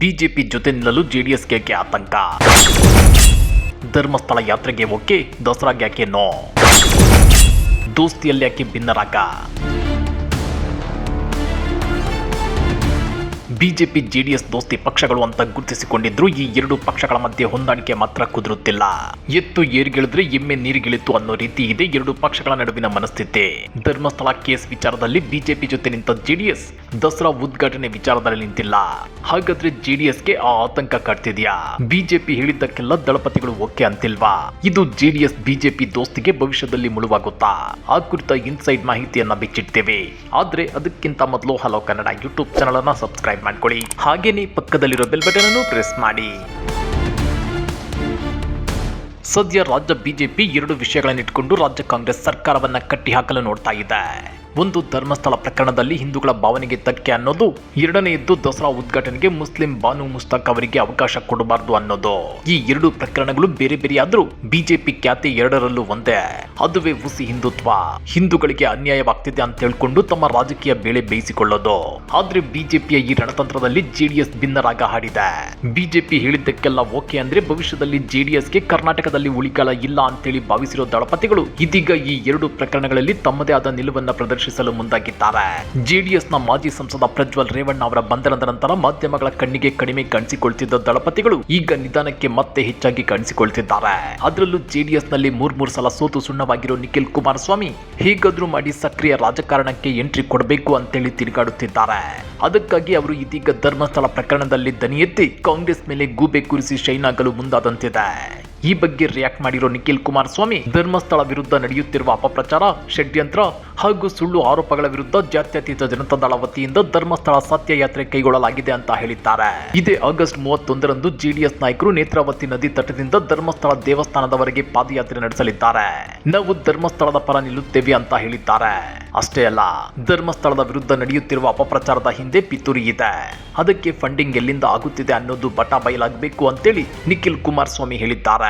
BJP ಜೊತೆ ನಿಲ್ಲಲು ಜೆಡಿಎಸ್ಗೆ ಯಾಕೆ ಆತಂಕ. ಧರ್ಮಸ್ಥಳ ಯಾತ್ರೆಗೆ ಓಕೆ, ದಸರಾ ಗ್ಯಾಕೆ ನೋ. ದೋಸ್ತಿಯಲ್ಲಿ ಯಾಕೆ ಭಿನ್ನರಾಗ? ಬಿಜೆಪಿ ಜೆಡಿಎಸ್ ದೋಸ್ತಿ ಪಕ್ಷಗಳು ಅಂತ ಗುರುತಿಸಿಕೊಂಡಿದ್ರು, ಈ ಎರಡು ಪಕ್ಷಗಳ ಮಧ್ಯೆ ಹೊಂದಾಣಿಕೆ ಮಾತ್ರ ಕುದುರುತ್ತಿಲ್ಲ. ಎತ್ತು ಏರ್ಗಿಳಿದ್ರೆ ಎಮ್ಮೆ ನೀರಿಗಿಳಿತು ಅನ್ನೋ ರೀತಿ ಇದೆ ಎರಡು ಪಕ್ಷಗಳ ನಡುವಿನ ಮನಸ್ಥಿತಿ. ಧರ್ಮಸ್ಥಳ ಕೇಸ್ ವಿಚಾರದಲ್ಲಿ ಬಿಜೆಪಿ ಜೊತೆ ನಿಂತ ಜೆಡಿಎಸ್ ದಸರಾ ಉದ್ಘಾಟನೆ ವಿಚಾರದಲ್ಲಿ ನಿಂತಿಲ್ಲ. ಹಾಗಾದ್ರೆ ಜೆಡಿಎಸ್ಗೆ ಆ ಆತಂಕ ಕಾಡ್ತಿದ್ಯಾ? BJP ಹೇಳಿದ್ದಕ್ಕೆಲ್ಲ ದಳಪತಿಗಳು okay ಅಂತಿಲ್ವಾ? ಇದು ಜೆಡಿಎಸ್ ಬಿಜೆಪಿ ದೋಸ್ತಿಗೆ ಭವಿಷ್ಯದಲ್ಲಿ ಮುಳುವಾಗುತ್ತಾ? ಆ ಕುರಿತ ಇನ್ಸೈಡ್ ಮಾಹಿತಿಯನ್ನ ಬಿಚ್ಚಿಡ್ತೇವೆ. ಆದ್ರೆ ಅದಕ್ಕಿಂತ ಮೊದಲು ಹಲೋ ಕನ್ನಡ ಯೂಟ್ಯೂಬ್ ಚಾನಲ್ ಅನ್ನ ಸಬ್ಸ್ಕ್ರೈಬ್ ಮಾಡ್ಕೊಳ್ಳಿ. ಹಾಗೇನೇ ಪಕ್ಕದಲ್ಲಿರೋ ಬೆಲ್ ಬಟನ್ ಅನ್ನು ಪ್ರೆಸ್ ಮಾಡಿ. ಸದ್ಯ ರಾಜ್ಯ ಬಿಜೆಪಿ ಎರಡು ವಿಷಯಗಳನ್ನಿಟ್ಟುಕೊಂಡು ರಾಜ್ಯ ಕಾಂಗ್ರೆಸ್ ಸರ್ಕಾರವನ್ನ ಕಟ್ಟಿಹಾಕಲು ನೋಡ್ತಾ ಇದೆ. ಒಂದು ಧರ್ಮಸ್ಥಳ ಪ್ರಕರಣದಲ್ಲಿ ಹಿಂದೂಗಳ ಭಾವನೆಗೆ ಧಕ್ಕೆ ಅನ್ನೋದು ಎರಡನೆಯದ್ದು ದಸರಾ ಉದ್ಘಾಟನೆಗೆ ಮುಸ್ಲಿಂ ಬಾನು ಮುಸ್ತಾಕ್ ಅವರಿಗೆ ಅವಕಾಶ ಕೊಡಬಾರದು ಅನ್ನೋದು. ಈ ಎರಡು ಪ್ರಕರಣಗಳು ಬೇರೆ ಬೇರೆಯಾದ್ರೂ ಬಿಜೆಪಿ ಖ್ಯಾತಿ ಎರಡರಲ್ಲೂ ಒಂದೇ. ಅದುವೇ ಹುಸಿ ಹಿಂದುತ್ವ. ಹಿಂದೂಗಳಿಗೆ ಅನ್ಯಾಯವಾಗ್ತಿದೆ ಅಂತ ಹೇಳ್ಕೊಂಡು ತಮ್ಮ ರಾಜಕೀಯ ಬೇಳೆ ಬೇಯಿಸಿಕೊಳ್ಳೋದು. ಆದ್ರೆ ಬಿಜೆಪಿಯ ಈ ರಣತಂತ್ರದಲ್ಲಿ ಜೆಡಿಎಸ್ ಭಿನ್ನರಾಗ ಹಾಡಿದೆ. ಬಿಜೆಪಿ ಹೇಳಿದ್ದಕ್ಕೆಲ್ಲ ಓಕೆ ಅಂದ್ರೆ ಭವಿಷ್ಯದಲ್ಲಿ ಜೆಡಿಎಸ್ಗೆ ಕರ್ನಾಟಕದಲ್ಲಿ ಉಳಿಗಾಲ ಇಲ್ಲ ಅಂತೇಳಿ ಭಾವಿಸಿರೋ ದಳಪತಿಗಳು ಇದೀಗ ಈ ಎರಡು ಪ್ರಕರಣಗಳಲ್ಲಿ ತಮ್ಮದೇ ಆದ ನಿಲುವನ್ನ ಪ್ರದರ್ಶಿಸಲು ಮುಂದಾಗಿದ್ದಾರೆ. ನ ಮಾಜಿ ಸಂಸದ ಪ್ರಜ್ವಲ್ ರೇವಣ್ಣ ಅವರ ಬಂಧನದ ನಂತರ ಮಾಧ್ಯಮಗಳ ಕಣ್ಣಿಗೆ ಕಡಿಮೆ ಕಾಣಿಸಿಕೊಳ್ತಿದ್ದ ದಳಪತಿಗಳು ಈಗ ನಿಧಾನಕ್ಕೆ ಮತ್ತೆ ಹೆಚ್ಚಾಗಿ ಕಾಣಿಸಿಕೊಳ್ತಿದ್ದಾರೆ. ಅದರಲ್ಲೂ ಜೆಡಿಎಸ್ನಲ್ಲಿ ಮೂರ್ ಮೂರ್ ಸಲ ಸೋತು ಸುಣ್ಣವಾಗಿರೋ ನಿಖಿಲ್ ಕುಮಾರಸ್ವಾಮಿ ಹೇಗಾದ್ರೂ ಮಾಡಿ ಸಕ್ರಿಯ ರಾಜಕಾರಣಕ್ಕೆ ಎಂಟ್ರಿ ಕೊಡಬೇಕು ಅಂತೇಳಿ ತಿರುಗಾಡುತ್ತಿದ್ದಾರೆ. ಅದಕ್ಕಾಗಿ ಅವರು ಇದೀಗ ಧರ್ಮಸ್ಥಳ ಪ್ರಕರಣದಲ್ಲಿ ದನಿಯೆತ್ತಿ ಕಾಂಗ್ರೆಸ್ ಮೇಲೆ ಗೂಬೆ ಕುರಿಸಿ ಶೈನ್ ಆಗಲು ಮುಂದಾದಂತಿದೆ. ಈ ಬಗ್ಗೆ ರಿಯಾಕ್ಟ್ ಮಾಡಿರೋ ನಿಖಿಲ್ ಕುಮಾರಸ್ವಾಮಿ, ಧರ್ಮಸ್ಥಳ ವಿರುದ್ಧ ನಡೆಯುತ್ತಿರುವ ಅಪಪ್ರಚಾರ, ಷಡ್ಯಂತ್ರ ಹಾಗೂ ಸುಳ್ಳು ಆರೋಪಗಳ ವಿರುದ್ಧ ಜಾತ್ಯತೀತ ಜನತಾದಳ ವತಿಯಿಂದ ಧರ್ಮಸ್ಥಳ ಸತ್ಯಯಾತ್ರೆ ಕೈಗೊಳ್ಳಲಾಗಿದೆ ಅಂತ ಹೇಳಿದ್ದಾರೆ. ಇದೇ ಆಗಸ್ಟ್ ಮೂವತ್ತೊಂದರಂದು ಜೆಡಿಎಸ್ ನಾಯಕರು ನೇತ್ರಾವತಿ ನದಿ ತಟದಿಂದ ಧರ್ಮಸ್ಥಳ ದೇವಸ್ಥಾನದವರೆಗೆ ಪಾದಯಾತ್ರೆ ನಡೆಸಲಿದ್ದಾರೆ. ನಾವು ಧರ್ಮಸ್ಥಳದ ಪರ ನಿಲ್ಲುತ್ತೇವೆ ಅಂತ ಹೇಳಿದ್ದಾರೆ. ಅಷ್ಟೇ ಅಲ್ಲ, ಧರ್ಮಸ್ಥಳದ ವಿರುದ್ಧ ನಡೆಯುತ್ತಿರುವ ಅಪಪ್ರಚಾರದ ಹಿಂದೆ ಪಿತೂರಿ ಇದೆ. ಅದಕ್ಕೆ ಫಂಡಿಂಗ್ ಎಲ್ಲಿಂದ ಆಗುತ್ತಿದೆ ಅನ್ನೋದು ಬಟಾ ಬಯಲಾಗಬೇಕು ಅಂತೇಳಿ ನಿಖಿಲ್ ಕುಮಾರಸ್ವಾಮಿ ಹೇಳಿದ್ದಾರೆ.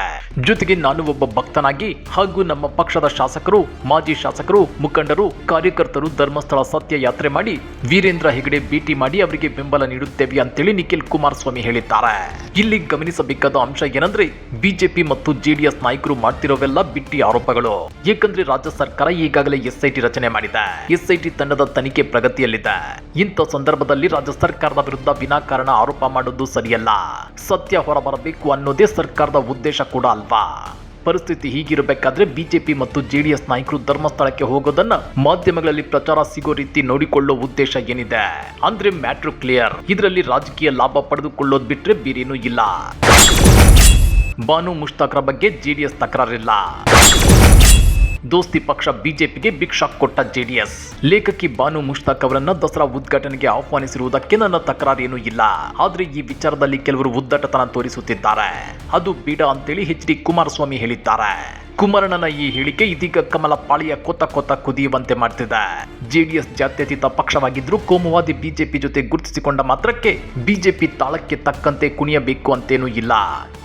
ಜೊತೆಗೆ ನಾನು ಒಬ್ಬ ಭಕ್ತನಾಗಿ ಹಾಗೂ ನಮ್ಮ ಪಕ್ಷದ ಶಾಸಕರು, ಮಾಜಿ ಶಾಸಕರು, ಮುಖಂಡರು, ಕಾರ್ಯಕರ್ತರು ಧರ್ಮಸ್ಥಳ ಸತ್ಯ ಯಾತ್ರೆ ಮಾಡಿ ವೀರೇಂದ್ರ ಹೆಗಡೆ ಭೇಟಿ ಮಾಡಿ ಅವರಿಗೆ ಬೆಂಬಲ ನೀಡುತ್ತೇವೆ ಅಂತೇಳಿ ನಿಖಿಲ್ ಕುಮಾರಸ್ವಾಮಿ ಹೇಳಿದ್ದಾರೆ. ಇಲ್ಲಿ ಗಮನಿಸಬೇಕಾದ ಅಂಶ ಏನಂದ್ರೆ ಬಿಜೆಪಿ ಮತ್ತು ಜೆಡಿಎಸ್ ನಾಯಕರು ಮಾಡ್ತಿರೋವೆಲ್ಲ ಬಿಟ್ಟಿ ಆರೋಪಗಳು. ಏಕೆಂದ್ರೆ ರಾಜ್ಯ ಸರ್ಕಾರ ಈಗಾಗಲೇ ಎಸ್ಐಟಿ ರಚನೆ ಮಾಡಿದೆ. ಎಸ್ಐಟಿ ತಂಡದ ತನಿಖೆ ಪ್ರಗತಿಯಲ್ಲಿದೆ. ಇಂಥ ಸಂದರ್ಭದಲ್ಲಿ ರಾಜ್ಯ ಸರ್ಕಾರದ ವಿರುದ್ಧ ವಿನಾಕಾರಣ ಆರೋಪ ಮಾಡೋದು ಸರಿಯಲ್ಲ. ಸತ್ಯ ಹೊರಬರಬೇಕು ಅನ್ನೋದೇ ಸರ್ಕಾರದ ಉದ್ದೇಶ ಕೂಡ ಅಲ್ವಾ? ಪರಿಸ್ಥಿತಿ ಹೀಗಿರಬೇಕಾದ್ರೆ ಬಿಜೆಪಿ ಮತ್ತು ಜೆಡಿಎಸ್ ನಾಯಕರು ಧರ್ಮಸ್ಥಳಕ್ಕೆ ಹೋಗೋದನ್ನ ಮಾಧ್ಯಮಗಳಲ್ಲಿ ಪ್ರಚಾರ ಸಿಗೋ ರೀತಿ ನೋಡಿಕೊಳ್ಳೋ ಉದ್ದೇಶ ಏನಿದೆ? ಅಂದ್ರೆ ಮ್ಯಾಟ್ರು ಕ್ಲಿಯರ್. ಇದರಲ್ಲಿ ರಾಜಕೀಯ ಲಾಭ ಪಡೆದುಕೊಳ್ಳೋದ್ ಬಿಟ್ರೆ ಬೇರೇನೂ ಇಲ್ಲ. ಬಾನು ಮುಷ್ತಾಕ್ರ ಬಗ್ಗೆ ಜೆಡಿಎಸ್ ತಕರಾರಿಲ್ಲ. ದೋಸ್ತಿ ಪಕ್ಷ ಬಿಜೆಪಿಗೆ ಬಿಗ್ ಶಾಕ್ ಕೊಟ್ಟ ಜೆಡಿಎಸ್. ಲೇಖಕಿ ಬಾನು ಮುಷ್ತಾಕ್ ಅವರನ್ನ ದಸರಾ ಉದ್ಘಾಟನೆಗೆ ಆಹ್ವಾನಿಸಿರುವುದಕ್ಕೆ ನನ್ನ ತಕರಾರೇನೂ ಇಲ್ಲ. ಆದ್ರೆ ಈ ವಿಚಾರದಲ್ಲಿ ಕೆಲವರು ಉದ್ದಟತನ ತೋರಿಸುತ್ತಿದ್ದಾರೆ. ಅದು ಬೀಡ ಅಂತೇಳಿ ಎಚ್ ಡಿ ಕುಮಾರಸ್ವಾಮಿ ಹೇಳಿದ್ದಾರೆ. ಕುಮಾರಣ್ಣನ ಈ ಹೇಳಿಕೆ ಇದೀಗ ಕಮಲ ಪಾಳಿಯ ಕೊತ್ತ ಕೊತ್ತ ಕುದಿಯುವಂತೆ ಮಾಡ್ತಿದೆ. ಜೆಡಿಎಸ್ ಜಾತ್ಯತೀತ ಪಕ್ಷವಾಗಿದ್ರೂ ಕೋಮುವಾದಿ ಬಿಜೆಪಿ ಜೊತೆ ಗುರುತಿಸಿಕೊಂಡ ಮಾತ್ರಕ್ಕೆ ಬಿಜೆಪಿ ತಾಳಕ್ಕೆ ತಕ್ಕಂತೆ ಕುಣಿಯಬೇಕು ಅಂತೇನೂ ಇಲ್ಲ.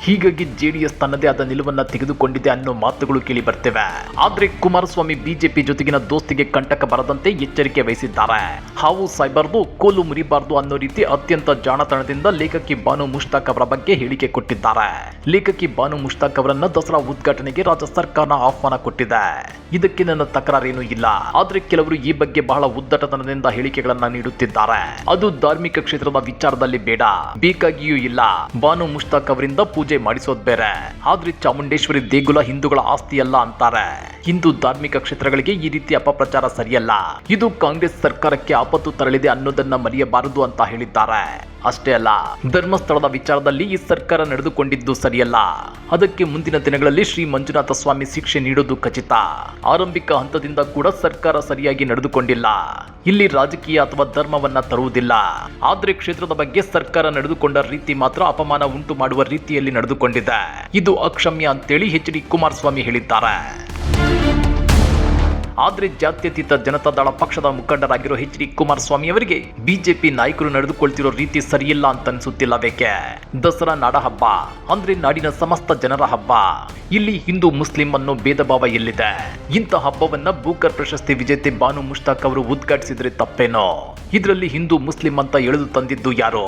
ಹೀಗಾಗಿ ಜೆಡಿಎಸ್ ತನ್ನದೇ ಆದ ನಿಲುವನ್ನ ತೆಗೆದುಕೊಂಡಿದೆ ಅನ್ನೋ ಮಾತುಗಳು ಕೇಳಿ ಬರ್ತಿವೆ. ಕುಮಾರಸ್ವಾಮಿ ಬಿಜೆಪಿ ಜೊತೆಗಿನ ದೋಸ್ತಿಗೆ ಕಂಟಕ ಬರದಂತೆ ಎಚ್ಚರಿಕೆ ವಹಿಸಿದ್ದಾರೆ. ಹಾವು ಸಾಯ್ಬಾರ್ದು ಕೋಲು ಮುರಿಬಾರ್ದು ಅನ್ನೋ ರೀತಿ ಅತ್ಯಂತ ಜಾಣತನದಿಂದ ಲೇಖಕಿ ಬಾನು ಮುಷ್ತಾಕ್ ಅವರ ಬಗ್ಗೆ ಹೇಳಿಕೆ ಕೊಟ್ಟಿದ್ದಾರೆ. ಲೇಖಕಿ ಬಾನು ಮುಷ್ತಾಕ್ ಅವರನ್ನ ದಸರಾ ಉದ್ಘಾಟನೆಗೆ ರಾಜ್ಯ ಸರ್ಕಾರ ಆಹ್ವಾನ ಕೊಟ್ಟಿದೆ. ಇದಕ್ಕೆ ನನ್ನ ತಕರಾರೇನೂ ಇಲ್ಲ. ಆದ್ರೆ ಕೆಲವರು ಈ ಬಗ್ಗೆ ಬಹಳ ಉದ್ದಟತನದಿಂದ ಹೇಳಿಕೆಗಳನ್ನ ನೀಡುತ್ತಿದ್ದಾರೆ. ಅದು ಧಾರ್ಮಿಕ ಕ್ಷೇತ್ರದ ವಿಚಾರದಲ್ಲಿ ಬೇಡ. ಬೇಕಾಗಿಯೂ ಇಲ್ಲ. ಬಾನು ಮುಷ್ತಾಕ್ ಅವರಿಂದ ಪೂಜೆ ಮಾಡಿಸೋದ್ ಬೇರೆ. ಆದ್ರೆ ಚಾಮುಂಡೇಶ್ವರಿ ದೇಗುಲ ಹಿಂದೂಗಳ ಆಸ್ತಿಯಲ್ಲ ಅಂತಾರೆ. ಹಿಂದೂ ಧಾರ್ಮಿಕ ಕ್ಷೇತ್ರಗಳಿಗೆ ಈ ರೀತಿ ಅಪಪ್ರಚಾರ ಸರಿಯಲ್ಲ. ಇದು ಕಾಂಗ್ರೆಸ್ ಸರ್ಕಾರಕ್ಕೆ ಆಪತ್ತು ತರಲಿದೆ ಅನ್ನೋದನ್ನ ಮರೆಯಬಾರದು ಅಂತ ಹೇಳಿದ್ದಾರೆ. ಅಷ್ಟೇ ಅಲ್ಲ, ಧರ್ಮಸ್ಥಳದ ವಿಚಾರದಲ್ಲಿ ಈ ಸರ್ಕಾರ ನಡೆದುಕೊಂಡಿದ್ದು ಸರಿಯಲ್ಲ. ಅದಕ್ಕೆ ಮುಂದಿನ ದಿನಗಳಲ್ಲಿ ಶ್ರೀ ಮಂಜುನಾಥ ಸ್ವಾಮಿ ಶಿಕ್ಷೆ ನೀಡೋದು ಖಚಿತ. ಆರಂಭಿಕ ಹಂತದಿಂದ ಕೂಡ ಸರ್ಕಾರ ಸರಿಯಾಗಿ ನಡೆದುಕೊಂಡಿಲ್ಲ. ಇಲ್ಲಿ ರಾಜಕೀಯ ಅಥವಾ ಧರ್ಮವನ್ನ ತರುವುದಿಲ್ಲ. ಆದ್ರೆ ಕ್ಷೇತ್ರದ ಬಗ್ಗೆ ಸರ್ಕಾರ ನಡೆದುಕೊಂಡ ರೀತಿ ಮಾತ್ರ ಅಪಮಾನ ಉಂಟು ಮಾಡುವ ರೀತಿಯಲ್ಲಿ ನಡೆದುಕೊಂಡಿದೆ. ಇದು ಅಕ್ಷಮ್ಯ ಅಂತೇಳಿ ಎಚ್ ಡಿ ಕುಮಾರಸ್ವಾಮಿ ಹೇಳಿದ್ದಾರೆ. ಆದ್ರೆ ಜಾತ್ಯತೀತ ಜನತಾದಳ ಪಕ್ಷದ ಮುಖಂಡರಾಗಿರೋ ಎಚ್ ಡಿ ಕುಮಾರಸ್ವಾಮಿ ಅವರಿಗೆ ಬಿಜೆಪಿ ನಾಯಕರು ನಡೆದುಕೊಳ್ತಿರೋ ರೀತಿ ಸರಿಯಿಲ್ಲ ಅಂತ ಅನ್ಸುತ್ತಿಲ್ಲ ಬೇಕೆ? ದಸರಾ ನಾಡ ಹಬ್ಬ, ಅಂದ್ರೆ ನಾಡಿನ ಸಮಸ್ತ ಜನರ ಹಬ್ಬ. ಇಲ್ಲಿ ಹಿಂದೂ ಮುಸ್ಲಿಂ ಅನ್ನೋ ಭೇದ ಭಾವ ಎಲ್ಲಿದೆ? ಇಂಥ ಹಬ್ಬವನ್ನ ಬೂಕರ್ ಪ್ರಶಸ್ತಿ ವಿಜೇತೆ ಬಾನು ಮುಷ್ತಾಕ್ ಅವರು ಉದ್ಘಾಟಿಸಿದ್ರೆ ತಪ್ಪೇನೋ? ಇದರಲ್ಲಿ ಹಿಂದೂ ಮುಸ್ಲಿಂ ಅಂತ ಎಳೆದು ತಂದಿದ್ದು ಯಾರು?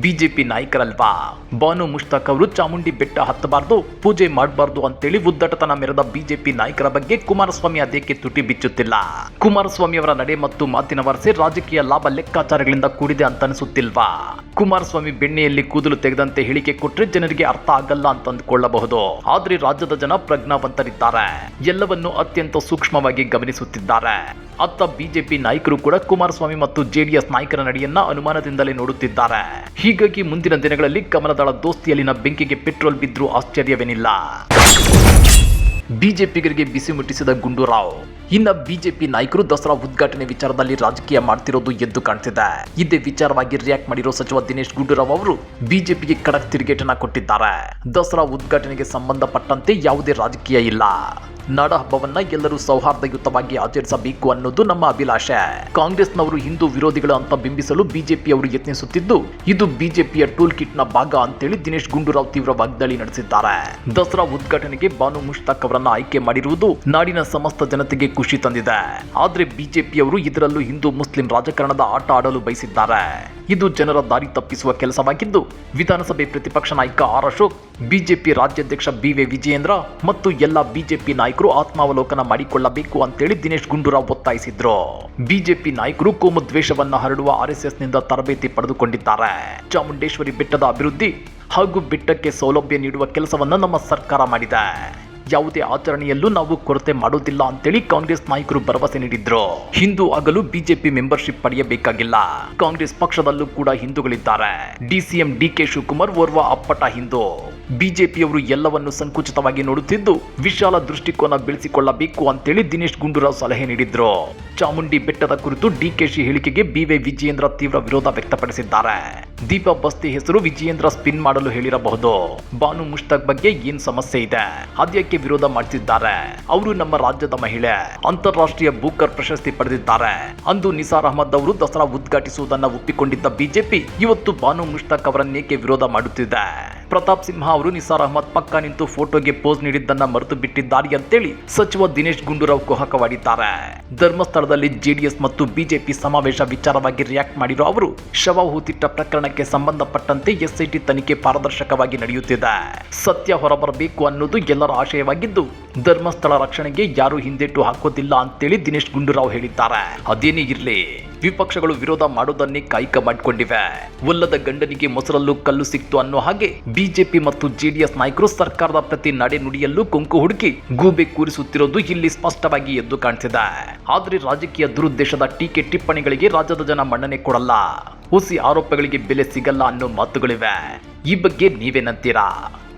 ಬಿಜೆಪಿ ನಾಯಕರಲ್ವಾ? ಬಾನು ಮುಷ್ತಾಕ್ ಅವರು ಚಾಮುಂಡಿ ಬೆಟ್ಟ ಹತ್ತಬಾರ್ದು, ಪೂಜೆ ಮಾಡಬಾರ್ದು ಅಂತೇಳಿ ಉದ್ದಟತನ ಮೆರೆದ ಬಿಜೆಪಿ ನಾಯಕರ ಬಗ್ಗೆ ಕುಮಾರಸ್ವಾಮಿ ಅದಕ್ಕೆ ತುಟಿ ಬಿಚ್ಚುತ್ತಿಲ್ಲ. ಕುಮಾರಸ್ವಾಮಿ ಅವರ ನಡೆ ಮತ್ತು ಮಾತಿನ ವರಸೆ ರಾಜಕೀಯ ಲಾಭ ಲೆಕ್ಕಾಚಾರಗಳಿಂದ ಕೂಡಿದೆ ಅಂತ ಅನಿಸುತ್ತಿಲ್ವಾ ಕುಮಾರಸ್ವಾಮಿ ಬೆಣ್ಣೆಯಲ್ಲಿ ಕೂದಲು ತೆಗೆದಂತೆ ಹೇಳಿಕೆ ಕೊಟ್ಟರೆ ಜನರಿಗೆ ಅರ್ಥ ಆಗಲ್ಲ ಅಂತ ಅಂದ್ಕೊಳ್ಳಬಹುದು ಆದ್ರೆ ರಾಜ್ಯದ ಜನ ಪ್ರಜ್ಞಾವಂತರಿದ್ದಾರೆ. ಎಲ್ಲವನ್ನು ಅತ್ಯಂತ ಸೂಕ್ಷ್ಮವಾಗಿ ಗಮನಿಸುತ್ತಿದ್ದಾರೆ. ಅತ್ತ ಬಿಜೆಪಿ ನಾಯಕರು ಕೂಡ ಕುಮಾರಸ್ವಾಮಿ ಮತ್ತು ಜೆಡಿಎಸ್ ನಾಯಕರ ನಡೆಯನ್ನ ಅನುಮಾನದಿಂದಲೇ ನೋಡುತ್ತಿದ್ದಾರೆ. ಹೀಗಾಗಿ ಮುಂದಿನ ದಿನಗಳಲ್ಲಿ ಕಮಲದಳ ದೋಸ್ತಿಯಲ್ಲಿನ ಬೆಂಕಿಗೆ ಪೆಟ್ರೋಲ್ ಬಿದ್ರೂ ಆಶ್ಚರ್ಯವೇನಿಲ್ಲ. ಬಿಜೆಪಿಗರಿಗೆ ಬಿಸಿ ಮುಟ್ಟಿಸಿದ ಗುಂಡೂರಾವ್. ಇನ್ನ ಬಿಜೆಪಿ ನಾಯಕರು ದಸರಾ ಉದ್ಘಾಟನೆ ವಿಚಾರದಲ್ಲಿ ರಾಜಕೀಯ ಮಾಡ್ತಿರೋದು ಎದ್ದು ಕಾಣ್ತಿದೆ. ಇದೇ ವಿಚಾರವಾಗಿ ರಿಯಾಕ್ಟ್ ಮಾಡಿರೋ ಸಚಿವ ದಿನೇಶ್ ಗುಂಡೂರಾವ್ ಅವರು ಬಿಜೆಪಿಗೆ ಖಡಕ್ ತಿರುಗೇಟನ ಕೊಟ್ಟಿದ್ದಾರೆ. ದಸರಾ ಉದ್ಘಾಟನೆಗೆ ಸಂಬಂಧಪಟ್ಟಂತೆ ಯಾವುದೇ ರಾಜಕೀಯ ಇಲ್ಲ. ನಾಡ ಹಬ್ಬವನ್ನ ಎಲ್ಲರೂ ಸೌಹಾರ್ದಯುತವಾಗಿ ಆಚರಿಸಬೇಕು ಅನ್ನೋದು ನಮ್ಮ ಅಭಿಲಾಷೆ. ಕಾಂಗ್ರೆಸ್ನವರು ಹಿಂದೂ ವಿರೋಧಿಗಳು ಅಂತ ಬಿಂಬಿಸಲು ಬಿಜೆಪಿ ಅವರು ಯತ್ನಿಸುತ್ತಿದ್ದು, ಇದು ಬಿಜೆಪಿಯ ಟೂಲ್ ಕಿಟ್ನ ಭಾಗ ಅಂತೇಳಿ ದಿನೇಶ್ ಗುಂಡೂರಾವ್ ತೀವ್ರ ವಾಗ್ದಾಳಿ ನಡೆಸಿದ್ದಾರೆ. ದಸರಾ ಉದ್ಘಾಟನೆಗೆ ಬಾನು ಮುಷ್ತಾಕ್ ಅವರನ್ನ ಆಯ್ಕೆ ಮಾಡಿರುವುದು ನಾಡಿನ ಸಮಸ್ತ ಜನತೆಗೆ ಖುಷಿ ತಂದಿದೆ. ಆದ್ರೆ ಬಿಜೆಪಿಯವರು ಇದರಲ್ಲೂ ಹಿಂದೂ ಮುಸ್ಲಿಂ ರಾಜಕಾರಣದ ಆಟ ಆಡಲು ಬಯಸಿದ್ದಾರೆ. ಇದು ಜನರ ದಾರಿ ತಪ್ಪಿಸುವ ಕೆಲಸವಾಗಿದ್ದು, ವಿಧಾನಸಭೆ ಪ್ರತಿಪಕ್ಷ ನಾಯಕ ಆರ್ ಅಶೋಕ್, ಬಿಜೆಪಿ ರಾಜ್ಯಾಧ್ಯಕ್ಷ ಬಿ ವಿ ವಿಜಯೇಂದ್ರ ಮತ್ತು ಎಲ್ಲ ಬಿಜೆಪಿ ನಾಯಕರು ಆತ್ಮಾವಲೋಕನ ಮಾಡಿಕೊಳ್ಳಬೇಕು ಅಂತೇಳಿ ದಿನೇಶ್ ಗುಂಡೂರಾವ್ ಒತ್ತಾಯಿಸಿದ್ರು. ಬಿಜೆಪಿ ನಾಯಕರು ಕೋಮು ದ್ವೇಷವನ್ನು ಹರಡುವ ಆರ್ಎಸ್ಎಸ್ನಿಂದ ತರಬೇತಿ ಪಡೆದುಕೊಂಡಿದ್ದಾರೆ. ಚಾಮುಂಡೇಶ್ವರಿ ಬೆಟ್ಟದ ಅಭಿವೃದ್ಧಿ ಹಾಗೂ ಬೆಟ್ಟಕ್ಕೆ ಸೌಲಭ್ಯ ನೀಡುವ ಕೆಲಸವನ್ನು ನಮ್ಮ ಸರ್ಕಾರ ಮಾಡಿದೆ. ಯಾವುದೇ ಆಚರಣೆಯಲ್ಲೂ ನಾವು ಕೊರತೆ ಮಾಡೋದಿಲ್ಲ ಅಂತೇಳಿ ಕಾಂಗ್ರೆಸ್ ನಾಯಕರು ಭರವಸೆ ನೀಡಿದ್ರು. ಹಿಂದೂ ಆಗಲು ಬಿಜೆಪಿ ಮೆಂಬರ್ಶಿಪ್ ಪಡೆಯಬೇಕಾಗಿಲ್ಲ. ಕಾಂಗ್ರೆಸ್ ಪಕ್ಷದಲ್ಲೂ ಕೂಡ ಹಿಂದೂಗಳಿದ್ದಾರೆ. ಡಿಸಿಎಂ ಡಿಕೆ ಶಿವಕುಮಾರ್ ಓರ್ವ ಅಪ್ಪಟ ಹಿಂದೂ. ಬಿಜೆಪಿಯವರು ಎಲ್ಲವನ್ನು ಸಂಕುಚಿತವಾಗಿ ನೋಡುತ್ತಿದ್ದು ವಿಶಾಲ ದೃಷ್ಟಿಕೋನ ಬೆಳೆಸಿಕೊಳ್ಳಬೇಕು ಅಂತೇಳಿ ದಿನೇಶ್ ಗುಂಡೂರಾವ್ ಸಲಹೆ ನೀಡಿದ್ರು. ಚಾಮುಂಡಿ ಬೆಟ್ಟದ ಕುರಿತು ಡಿಕೆಶಿ ಹೇಳಿಕೆಗೆ ಬಿವೈ ವಿಜಯೇಂದ್ರ ತೀವ್ರ ವಿರೋಧ ವ್ಯಕ್ತಪಡಿಸಿದ್ದಾರೆ. ದೀಪಾ ಬಸ್ತಿ ಹೆಸರು ವಿಜಯೇಂದ್ರ ಸ್ಪಿನ್ ಮಾಡಲು ಹೇಳಿರಬಹುದು. ಬಾನು ಮುಷ್ತಕ್ ಬಗ್ಗೆ ಏನ್ ಸಮಸ್ಯೆ ಇದೆ? ಅದ್ಯಕ್ಕೆ ವಿರೋಧ ಮಾಡ್ತಿದ್ದಾರೆ. ಅವರು ನಮ್ಮ ರಾಜ್ಯದ ಮಹಿಳೆ. ಅಂತಾರಾಷ್ಟ್ರೀಯ ಬೂಕರ್ ಪ್ರಶಸ್ತಿ ಪಡೆದಿದ್ದಾರೆ. ಅಂದು ನಿಸಾರ್ ಅಹಮದ್ ಅವರು ದಸರಾ ಉದ್ಘಾಟಿಸುವುದನ್ನ ಒಪ್ಪಿಕೊಂಡಿದ್ದ ಬಿಜೆಪಿ ಇವತ್ತು ಬಾನು ಮುಷ್ತಕ್ ಅವರನ್ನೇಕೆ ವಿರೋಧ ಮಾಡುತ್ತಿದೆ? ಪ್ರತಾಪ್ ಸಿಂಹ ಅವರು ನಿಸಾರ್ ಅಹಮದ್ ಪಕ್ಕ ನಿಂತು ಫೋಟೋಗೆ ಪೋಸ್ ನೀಡಿದ್ದನ್ನ ಮರೆತು ಬಿಟ್ಟಿದ್ದಾರೆ ಅಂತೇಳಿ ಸಚಿವ ದಿನೇಶ್ ಗುಂಡೂರಾವ್ ಕುಹಕವಾಡಿದ್ದಾರೆ ಧರ್ಮಸ್ಥಳದಲ್ಲಿ ಜೆಡಿಎಸ್ ಮತ್ತು ಬಿಜೆಪಿ ಸಮಾವೇಶ ವಿಚಾರವಾಗಿ ರಿಯಾಕ್ಟ್ ಮಾಡಿರೋ ಅವರು, ಶವ ಹೂತಿಟ್ಟ ಪ್ರಕರಣಕ್ಕೆ ಸಂಬಂಧಪಟ್ಟಂತೆ ಎಸ್ಐಟಿ ತನಿಖೆ ಪಾರದರ್ಶಕವಾಗಿ ನಡೆಯುತ್ತಿದೆ. ಸತ್ಯ ಹೊರಬರಬೇಕು ಅನ್ನೋದು ಎಲ್ಲರ ಆಶಯವಾಗಿದ್ದು, ಧರ್ಮಸ್ಥಳ ರಕ್ಷಣೆಗೆ ಯಾರೂ ಹಿಂದೇಟು ಹಾಕೋದಿಲ್ಲ ಅಂತೇಳಿ ದಿನೇಶ್ ಗುಂಡೂರಾವ್ ಹೇಳಿದ್ದಾರೆ. ಅದೇನೇ ಇರ್ಲಿ. ವಿಪಕ್ಷಗಳು ವಿರೋಧ ಮಾಡೋದನ್ನೇ ಕಾಯ್ಕ ಮಾಡಿಕೊಂಡಿವೆ. ಒಲ್ಲದ ಗಂಡನಿಗೆ ಮೊಸರಲ್ಲೂ ಕಲ್ಲು ಸಿಕ್ತು ಅನ್ನೋ ಹಾಗೆ ಬಿಜೆಪಿ ಮತ್ತು ಜೆಡಿಎಸ್ ನಾಯಕರು ಸರ್ಕಾರದ ಪ್ರತಿ ನಡೆ ನುಡಿಯಲ್ಲೂ ಕುಂಕು ಹುಡುಕಿ ಗೂಬೆ ಕೂರಿಸುತ್ತಿರೋದು ಇಲ್ಲಿ ಸ್ಪಷ್ಟವಾಗಿ ಎದ್ದು ಕಾಣ್ತಿದೆ. ಆದರೆ ರಾಜಕೀಯ ದುರುದ್ದೇಶದ ಟೀಕೆ ಟಿಪ್ಪಣಿಗಳಿಗೆ ರಾಜ್ಯದ ಜನ ಮನ್ನಣೆ ಕೊಡಲ್ಲ. ಹುಸಿ ಆರೋಪಗಳಿಗೆ ಬೆಲೆ ಸಿಗಲ್ಲ ಅನ್ನೋ ಮಾತುಗಳಿವೆ. ಈ ಬಗ್ಗೆ ನೀವೇನಂತೀರಾ